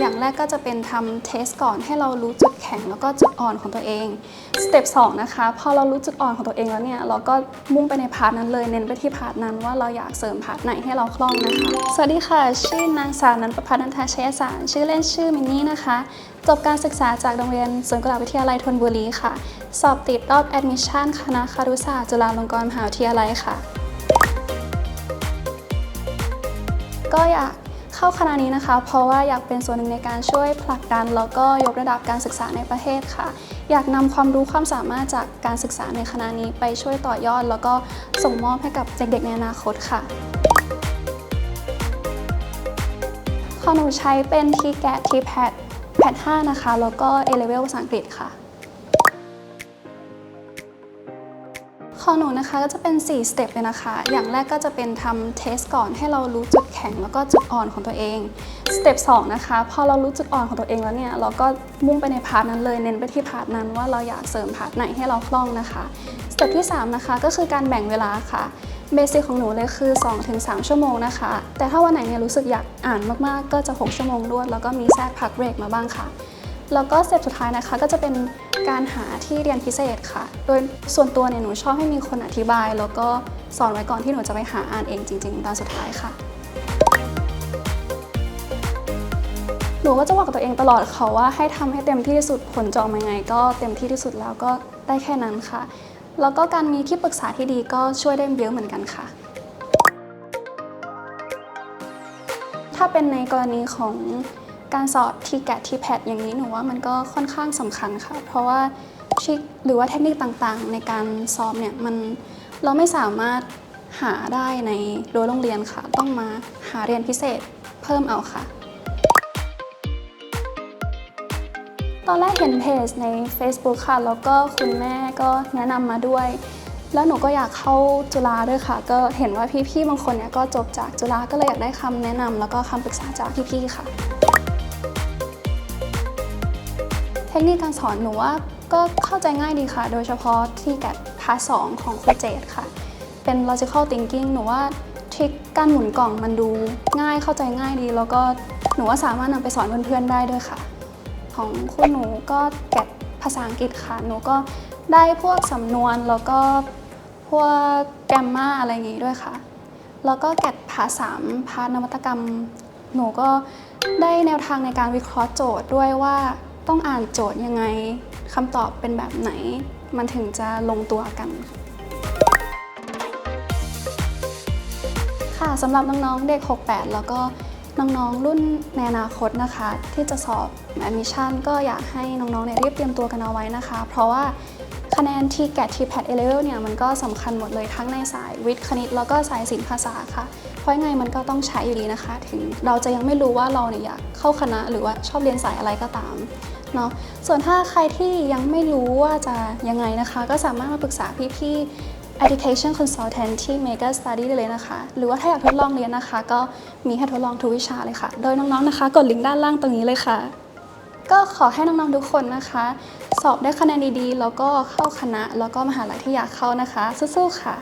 อย่างแรกก็จะเป็นทำเทสก่อนให้เรารู้จุดแข็งแล้วก็จุดอ่อนของตัวเองสเต็ป2นะคะพอเรารู้จุดอ่อนของตัวเองแล้วเนี่ยเราก็มุ่งไปในพาร์ทนั้นเลยเน้นไปที่พาร์ทนั้นว่าเราอยากเสริมพาร์ทไหนให้เราคล่องนะคะสวัสดีค่ะ ชื่อนางสาวนันประพัฒน์นันทชัยสารชื่อเล่นชื่อมินนี่นะคะจบการศึกษาจากโรงเรียนสวนกุหลาบวิทยาลัยธนบุรีค่ะ สอบติดรอบแอดมิชชั่นคณะคารุศาสตร์จุฬาลงกรณ์มหาวิทยาลัยค่ะ ก็อยาก เข้าคณะนี้นะคะ เพราะว่าอยากเป็นส่วนหนึ่งในการช่วยผลักดัน แล้วก็ยกระดับการศึกษาในประเทศค่ะ อยากนำความรู้ความสามารถจากการศึกษาในคณะนี้ไปช่วยต่อยอด แล้วก็ส่งมอบให้กับเด็กๆในอนาคตค่ะของหนูใช้เป็น t g a t t p a d แพท5นะคะ แล้วก็ A level ภาษาอังกฤษค่ะ ของหนูนะคะก็จะเป็น 4 สเต็ปเลยนะคะ อย่างแรกก็จะเป็นทำเทสก่อนให้เรารู้จุดแข็งแล้วก็จุดอ่อนของตัวเอง สเต็ป2นะคะ พอเรารู้จุดอ่อนของตัวเองแล้วเนี่ย เราก็มุ่งไปในพาร์ทนั้นเลย เน้นไปที่พาร์ทนั้นว่าเราอยากเสริมพาร์ทไหนให้เราคล่องนะคะ สเต็ปที่ 3 นะคะ ก็คือการแบ่งเวลาค่ะเบสิกของหนูเลยคือ 2-3 ชั่วโมงนะคะ แต่ถ้าวันไหนเนี่ยรู้สึกอยากอ่านมากๆ ก็จะ 6 ชั่วโมงรวดแล้วก็มีแทรกพักเบรกมาบ้างค่ะ แล้วก็สเต็ปสุดท้ายนะคะก็จะเป็นการหาที่เรียนพิเศษค่ะ โดยส่วนตัวเนี่ยหนูชอบให้มีคนอธิบาย แล้วก็สอนไว้ก่อนที่หนูจะไปหาอ่านเองจริงๆตอนสุดท้ายค่ะ หนูก็จะบอกกับตัวเองตลอดค่ะว่าให้ทำให้เต็มที่ที่สุดผลจะออกมายังไง ก็เต็มที่ที่สุดแล้วก็ได้แค่นั้นค่ะ แล้วก็การมีที่ปรึกษาที่ดีก็ช่วยได้เยอะเหมือนกันค่ะถ้าเป็นในกรณีของ การสอบทีแกะทีแพดอย่างนี้หนูว่ามันก็ค่อนข้างสำคัญค่ะ เพราะว่าทริคหรือว่าเทคนิคต่างๆ ในการสอบเนี่ยมันเราไม่สามารถหาได้ในรั้วโรงเรียนค่ะ ต้องมาหาเรียนพิเศษเพิ่มเอาค่ะ ตอนแรกเห็นเพจใน Facebook ค่ะ แล้วก็คุณแม่ก็แนะนำมาด้วย แล้วหนูก็อยากเข้าจุฬาด้วยค่ะ ก็เห็นว่าพี่ๆบางคนเนี่ยก็จบจากจุฬาก็เลยอยากได้คำแนะนำแล้วก็คำปรึกษาจากพี่ๆค่ะ ทคนิคการสอนหนูว่าก็เข้าใจง่ายดีค่ะ โดยเฉพาะที่แกดพาร์ทสองของครูเจดค่ะ เป็น logical thinking หนูว่าทริคการหมุนกล่องมันดูง่ายเข้าใจง่ายดี แล้วก็หนูว่าสามารถนำไปสอนเพื่อนๆได้ด้วยค่ะ ของคุณหนูก็แกดภาษาอังกฤษค่ะ หนูก็ได้พวกสำนวนแล้วก็พวกแกรมมาอะไรอย่างงี้ด้วยค่ะ แล้วก็แกดพาร์ทสามพาร์ทนวัตกรรม หนูก็ได้แนวทางในการวิเคราะห์โจทย์ด้วยว่า ต้องอ่านโจทย์ยังไงคำตอบเป็นแบบไหน มันถึงจะลงตัวกัน ค่ะสำหรับน้องๆเด็ก 68 แล้วก็น้องๆรุ่นในอนาคตนะคะ ที่จะสอบ admission ก็อยากให้น้องๆเนี่ยรีบเตรียมตัวกันเอาไว้นะคะ เพราะว่าคะแนน t g a t t p a d A level เวลเนี่ยมันก็สำคัญหมดเลยทั้งในสายวิทย์คณิต แล้วก็สายศิลปภาษาค่ะ เพราะยังไงมันก็ต้องใช้อยู่ดีนะคะ ถึงเราจะยังไม่รู้ว่าเราเนี่ยอยากเข้าคณะหรือว่าชอบเรียนสายอะไรก็ตาม เนาะส่วนถ้าใครที่ยังไม่รู้ว่าจะยังไงนะคะ ก็สามารถมาปรึกษาพี่ ๆ education consultant ที่ Mega Study ได้เลยนะคะ หรือว่าถ้าอยากทดลองเรียนนะคะ ก็มีให้ทดลองทุกวิชาเลยค่ะ โดยน้อง ๆ นะคะ กดลิงก์ด้านล่างตรงนี้เลยค่ะ ก็ขอให้น้อง ๆ ทุกคนนะคะ สอบได้คะแนนดี ๆ แล้วก็เข้าคณะ แล้วก็มหาลัยที่อยากเข้านะคะ สู้ ๆ ค่ะ